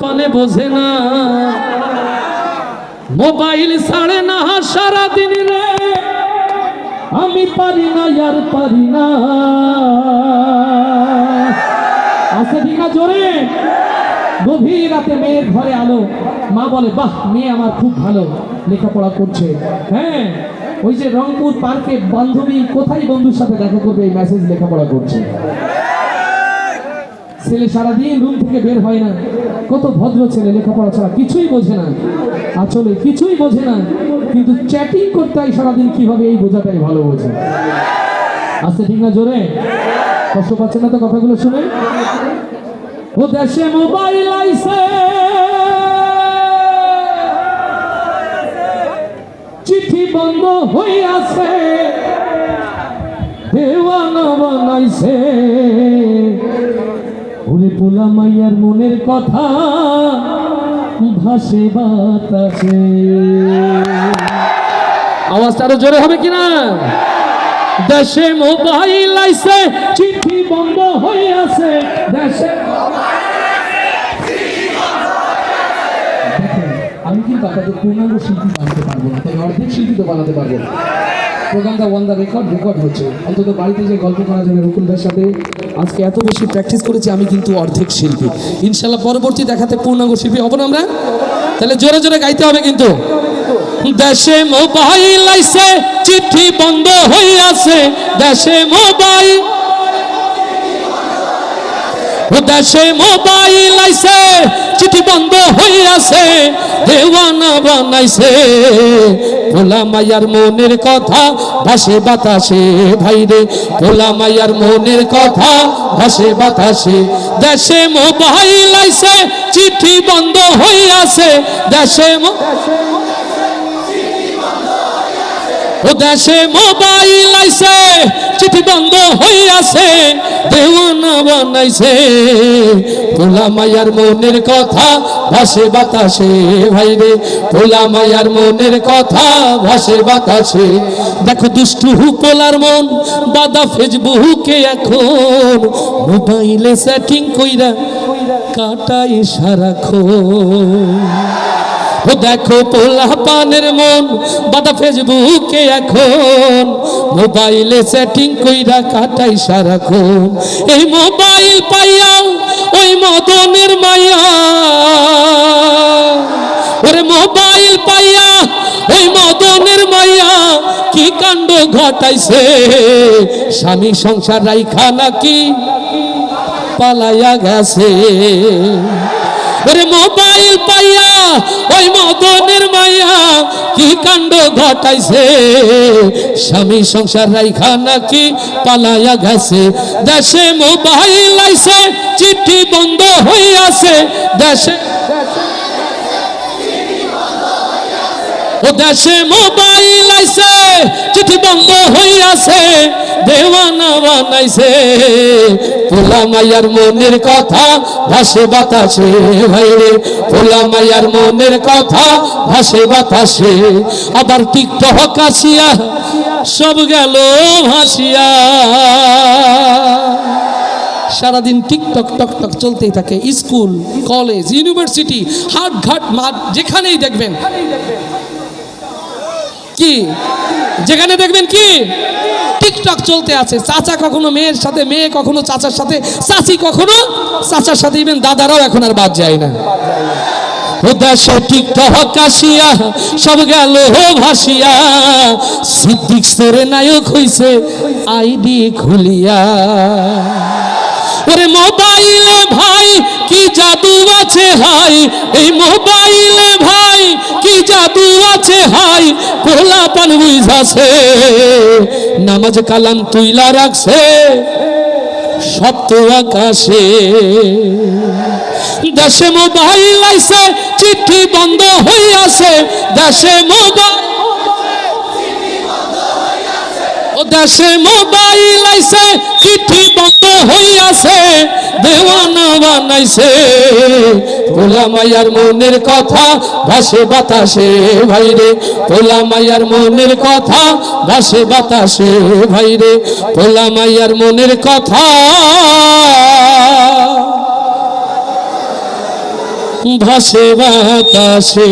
পানে বোঝে না। মোবাইল ছাড়ে না সারা দিন রে। আমি পারি না, আর পারি না। আছে ঠিক না জোরে গভীর রাতে মেয়ের ঘরে আলো। মা বলে, বাহ, মেয়ে আমার খুব ভালো। লেখাপড়া করছে। হ্যাঁ ওই যে রংপুর পার্কে বান্ধবী কোথায় বন্ধুর সাথে দেখা করবে, এই মেসেজ লেখাপড়া করছে। ছেলে সারাদিন রুম থেকে বের হয় না। কত ভদ্র ছেলে লেখাপড়া ছাড়া কিছুই বোঝে না। আসলে কিছুই বোঝে না, কিন্তু চ্যাটিং করতে হয় সারাদিন কীভাবে এই বোঝাটাই ভালো বোঝে। আস্তে ঠিক না জোরে? কষ্ট পাচ্ছে না তো কথাগুলো শুনে? ও দেশে মোবাইল আইসে চিঠি বন্ধ হইয়াছে দেওয়ানা বানাইছে। ওরে পোলা মাইয়ার মনের কথা, ভাসে বাতাসে। আওয়াজটা আরও জোরে হবে কিনা? দেশে মোবাইল আইছে, চিঠি বন্ধ হয়ে আছে। দেশে আমি কিন্তু আপনাদের পূর্ণাঙ্গ শিল্পী বানাতে পারব না তবে অর্ধেক শিল্পী তো বানাতে পারব। না প্রোগ্রামটা ওয়ান দ্য রেকর্ড রেকর্ড হচ্ছে। অন্তত বাড়িতে যে গল্প করা যাবে রকুল ভাইয়ের সাথে আজকে এত বেশি প্র্যাকটিস করেছি, আমি কিন্তু অর্ধেক শিল্পী। ইনশাল্লাহ পরবর্তী দেখাতে পূর্ণাঙ্গ শিল্পী হব না আমরা? তাহলে জোরে জোরে গাইতে হবে কিন্তু। দেশে মোবাইল আইছে, চিঠি বন্ধ হইয়াছে। দেশে মোবাইল। দেশে মোবাইল আইছে বন্ধ হইয়াছে, দেওয়ানা বানাইছে। ভোলা মায়ার মনের কথা ভাসে বাতাসে, ভাইরে ভোলা মায়ার মনের কথা ভাসে বাতাসে। দেশে মোবাইল আইছে, চিঠি বন্ধ হইয়াছে, দেশে ও দেশে মোবাইল আইছে, চিঠি বন্ধ হইয়াছে, দেওয়ানা বানাইছে। ভোলা মায়ার মনের কথা ভাসে বাতাসে ভাইরে ভোলা মায়ার মনের কথা ভাসে বাতাসে। দেখো দুষ্টু পোলার মন, বাদা ফেসবুকে এখন। মোবাইলে সেটিং কইরা কাটাই সারাক্ষণ। ও দেখো পোলা পানের মন, বাদা ফেসবুকে এখন। মোবাইলে সেটিং কইরা কাটাই সারাক্ষণ। এই মোবাইল পাইয়া, ওই মদনের মায়া। ওরে মোবাইল পাইয়া, ওই মদনের মায়া, কি কাণ্ড ঘটাইছে? স্বামী সংসার রাইখা নাকি পালাইয়া গেছে? ওরে মোবাইল পাইয়া ওই মদনের মায়া কি কাণ্ড ঘটাইছে? স্বামী সংসার রাইখা নাকি পালাইয়া গেছে? দেশে মোবাইল আইছে, চিঠি বন্ধ হইয়াছে। দেশে ও দেশে মোবাইল আইছে, চিঠি বন্ধ হইয়াছে। দেওয়ানা বানাইছে। পোলা মায়ার মনের কথা, ভাসে বাতাসে ভাইরে পোলা মায়ার মনের কথা, ভাসে বাতাসে। আবার টিকটক আসিয়া সব গেল ভাসিয়া। সারাদিন টিকটক টক টক চলতেই থাকে। স্কুল, কলেজ, ইউনিভার্সিটি হাট ঘাট মাঠ, যেখানেই দেখবেন। কি? যেখানে দেখবেন কি? টিকটক চলতে আছে। চাচা কখনো মেয়ের সাথে, মেয়ে কখনো চাচার সাথে, চাচি কখনো চাচার সাথে ইভেন দাদারাও এখন আর বাদ যায় না। আইডি খুলিয়া। ওরে মোবাইলে ভাই, কি জাদু আছে হাই? এই মোবাইলে ভাই আছে, হাই পোলা পান বুঝাছে। নামাজ কালাম তুইলা রাখছে, সপ্ত আকাশে। দেশে মোবাইল আইছে, চিঠি বন্ধ হইয়াছে, দেশে মোবাইল দেশে মোবাইল আইছে, চিঠি বন্ধ হইয়াছে। দেওয়ানা বানাইছে। ভোলা মায়ার মনের কথা ভাসে বাতাসে ভাইরে। ভোলা মায়ার মনের কথা ভাসে বাতাসে ভাইরে। ভোলা মায়ার মনের কথা। ভাসে বাতাসে।